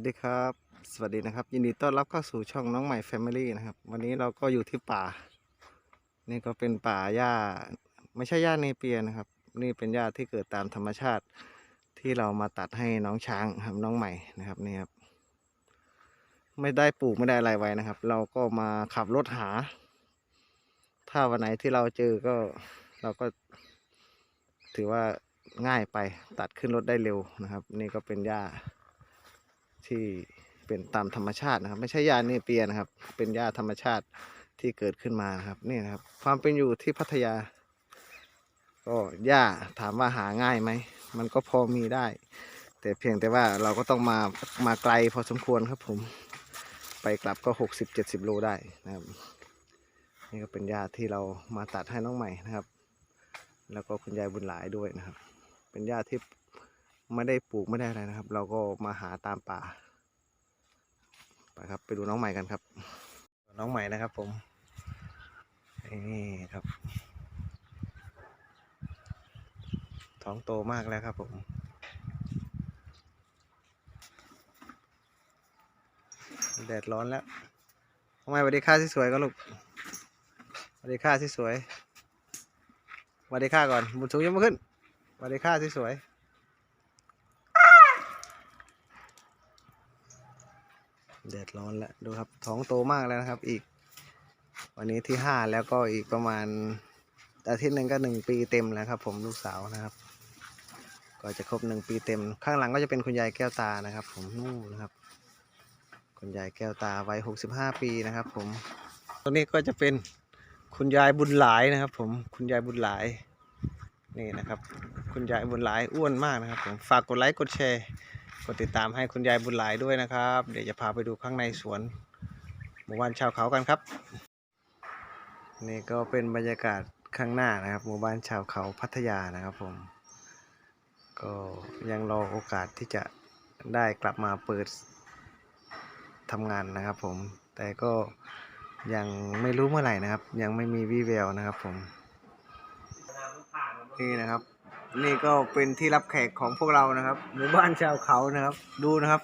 สวัสดีครับ สวัสดีนะครับ ยินดีต้อนรับเข้าสู่ช่องน้องใหม่ Family นะครับ วันนี้เราก็อยู่ที่ป่า นี่ก็เป็นป่าหญ้า ไม่ใช่หญ้าเนเปียนะครับ นี่เป็นหญ้าที่เกิดตามธรรมชาติที่เรามาตัดให้น้องช้างครับน้องใหม่นะครับนี่ครับ ไม่ได้ปลูกไม่ได้อะไรไว้นะครับ เราก็มาขับรถหา ถ้าวันไหนที่เราเจอก็เราก็ ถือว่าง่ายไปตัดขึ้นรถได้เร็วนะครับ นี่ก็เป็นหญ้า ที่เป็นตามธรรมชาตินะครับ ไม่ใช่ยาเนเปียนะครับ เป็นหญ้าธรรมชาติที่เกิดขึ้นมานะครับนี่นะครับ ความเป็นอยู่ที่พัทยา ก็หญ้าถามว่าหาง่ายไหมมันก็พอมีได้ แต่เพียงแต่ว่าเราก็ต้องมามาไกลพอสมควรครับผมไปกลับก็หกสิบเจ็ดสิบโลได้นะครับ นี่ก็เป็นหญ้าที่เรามาตัดให้น้องใหม่นะครับ แล้วก็คุณยายบุญหลายด้วยนะครับ เป็นหญ้าที่ ไม่ได้ปลูกไม่ได้อะไรนะครับ เราก็มาหาตามป่า ไปครับ ไปดูน้องใหม่กันครับ น้องใหม่นะครับผมนี่ครับ ท้องโตมากแล้วครับผมแดดร้อนแล้วน้องใหม่สวัสดีค่าที่สวยก็ลูกสวัสดีค่าที่สวยสวัสดีค่าก่อนบุญสูงยังไม่ขึ้นสวัสดีค่าที่สวย แดดร้อนแล้วดูครับท้องโตมากแล้วนะครับ อีก วันนี้ที่ห้าแล้วก็อีกประมาณอาทิตย์หนึ่งก็หนึ่งปีเต็มแล้วครับ ผมลูกสาวนะครับ ก็จะครบหนึ่งปีเต็ม ข้างหลังก็จะเป็นคุณยายแก้วตานะครับ ผมนู่นนะครับ คุณยายแก้วตาวัยหกสิบห้าปีนะครับ ผมตัวนี้ก็จะเป็นคุณยายบุญหลายนะครับ ผมคุณยายบุญหลายนี่นะครับ คุณยายบุญหลายอ้วนมากนะครับ ผมฝากกดไลค์กดแชร์ กดติดตามให้คุณยายบุญหลายด้วยนะครับ เดี๋ยวจะพาไปดูข้างในสวนหมู่บ้านชาวเขากันครับ นี่ก็เป็นบรรยากาศข้างหน้านะครับ หมู่บ้านชาวเขาพัทยานะครับผม ก็ยังรอโอกาสที่จะได้กลับมาเปิดทำงานนะครับผม แต่ก็ยังไม่รู้เมื่อไหร่นะครับ ยังไม่มีวี่แววนะครับผม นี่นะครับ นี่ก็เป็นที่รับแขกของพวกเรานะครับ หมู่บ้านชาวเขานะครับ ดูนะครับ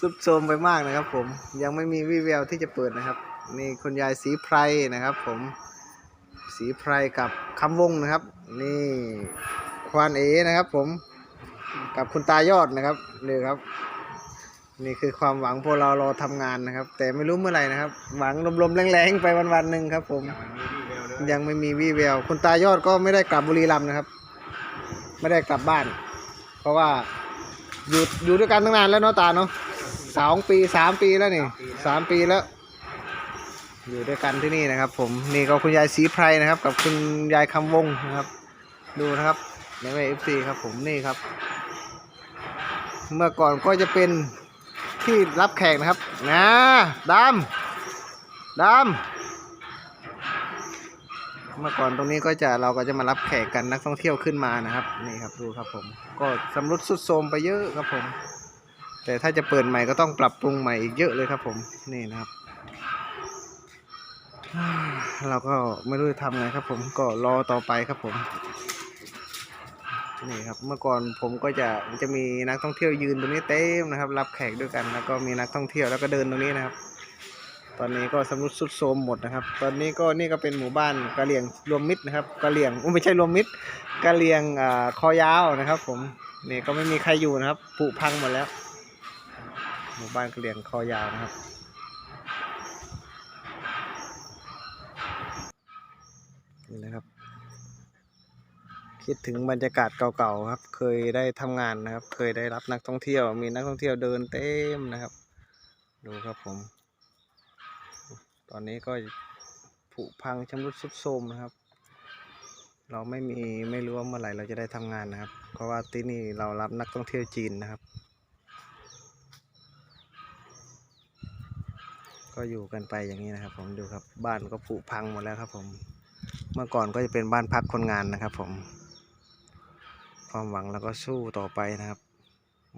สุดโทมไปมากนะครับ ผมยังไม่มีวี่แววที่จะเปิดนะครับ นี่คุณยายสีไพรนะครับ ผมสีไพรกับคำวงนะครับ นี่ควานเอนะครับ ผมกับคุณตายอดนะครับนี่ครับ นี่คือความหวังพวกเรารอทำงานนะครับ แต่ไม่รู้เมื่อไหร่นะครับ หวังลมๆแรงๆไปวันๆหนึ่งครับ ผม ยังไม่มีวี่แววคุณตายอดก็ไม่ได้กลับบุรีรัมย์นะครับ ไม่ได้กลับบ้าน เพราะว่าอยู่อยู่ด้วยกันตั้งนานแล้วเนาะตาเนาะสองปีสามปีแล้วนี่สามปีแล้ว อยู่ด้วยกันที่นี่นะครับ ผมนี่ก็คุณยายศรีไพรนะครับ กับคุณยายคำวงนะครับ ดูนะครับในเอฟซีครับผมนี่ครับ เมื่อก่อนก็จะเป็นที่รับแขกนะครับนะดำดำ เมื่อก่อนตรงนี้ก็จะเราก็จะมารับแขกกันนักท่องเที่ยวขึ้นมานะครับนี่ครับดูครับผม ก็สำรุดสุดโทรมไปเยอะครับผม แต่ถ้าจะเปิดใหม่ก็ต้องปรับปรุงใหม่อีกเยอะเลยครับผมนี่นะครับ เราก็ไม่รู้จะทำไงครับ ผมก็รอต่อไปครับผมนี่ครับเมื่อก่อนผมก็จะจะมีนักท่องเที่ยวยืนตรงนี้เต็มนะครับ รับแขกด้วยกัน แล้วก็มีนักท่องเที่ยวแล้วก็เดินตรงนี้นะครับ ตอนนี้ก็สำรุดสุดโทมหมดนะครับ ตอนนี้ก็นี่ก็เป็นหมู่บ้านกะเหลี่ยงรวมมิตรนะครับกะเหลี่ยงอุ้ยไม่ใช่รวมมิตรกะเหลี่ยงอ่าคอยาวนะครับ ผมนี่ก็ไม่มีใครอยู่นะครับผุพังหมดแล้ว หมู่บ้านกะเหลี่ยงคอยาวนะครับนี่นะครับ คิดถึงบรรยากาศเก่าๆครับ เคยได้ทำงานนะครับ เคยได้รับนักท่องเที่ยว มีนักท่องเที่ยวเดินเต็มนะครับ ดูครับผม ตอนนี้ก็ผุพังชำรุดทรุดโทรมนะครับ เราไม่มีไม่รู้ว่าเมื่อไหร่เราจะได้ทำงานนะครับ เพราะว่าที่นี่เรารับนักท่องเที่ยวจีนนะครับ ก็อยู่กันไปอย่างนี้นะครับ ผมดูครับบ้านก็ผุพังหมดแล้วครับ ผม เมื่อก่อนก็จะเป็นบ้านพักคนงานนะครับ ผม ความหวังเราก็สู้ต่อไปนะครับ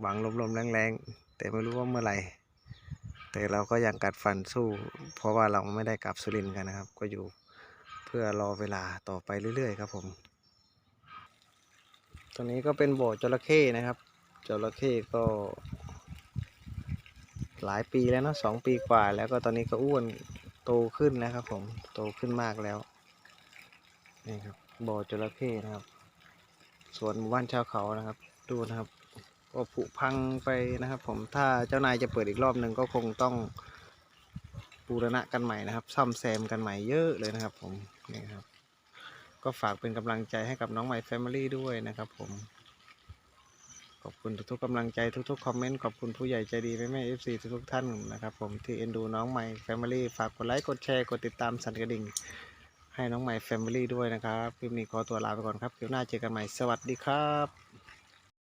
หวังลมๆแรงๆแต่ไม่รู้ว่าเมื่อไหร่ แต่เราก็ยังกัดฟันสู้ เพราะว่าเราไม่ได้กลับสุรินทร์กันนะครับ ก็อยู่เพื่อรอเวลาต่อไปเรื่อยๆครับผมตัวนี้ก็เป็นบ่อจระเข้นะครับ จระเข้ก็ หลายปีแล้วเนาะสองปีกว่า แล้วก็ตอนนี้ก็อ้วนโตขึ้นนะครับ ผมโตขึ้นมากแล้วนี่ครับบ่อจระเข้นะครับสวนหมู่บ้านชาวเขานะครับ ดูนะครับ ก็ผุพังไปนะครับ ผมถ้าเจ้านายจะเปิดอีกรอบหนึ่งก็คงต้องบูรณะกันใหม่นะครับ ซ่อมแซมกันใหม่เยอะเลยนะครับผมนี่ครับ ก็ฝากเป็นกำลังใจให้กับน้องใหม่แฟมิลี่ด้วยนะครับ ผม ขอบคุณทุกๆกำลังใจทุกๆคอมเมนต์ขอบคุณผู้ใหญ่ใจดีแม่แม่เอฟซีทุกๆท่านนะครับผมที่เอ็นดูน้องใหม่แฟมิลี่ฝากกดไลค์กดแชร์กดติดตามสั่นกระดิ่งให้น้องใหม่แฟมิลี่ด้วยนะครับคลิปนี้ขอตัวลาไปก่อนครับเดี๋ยวหน้าเจอกันใหม่สวัสดีครับ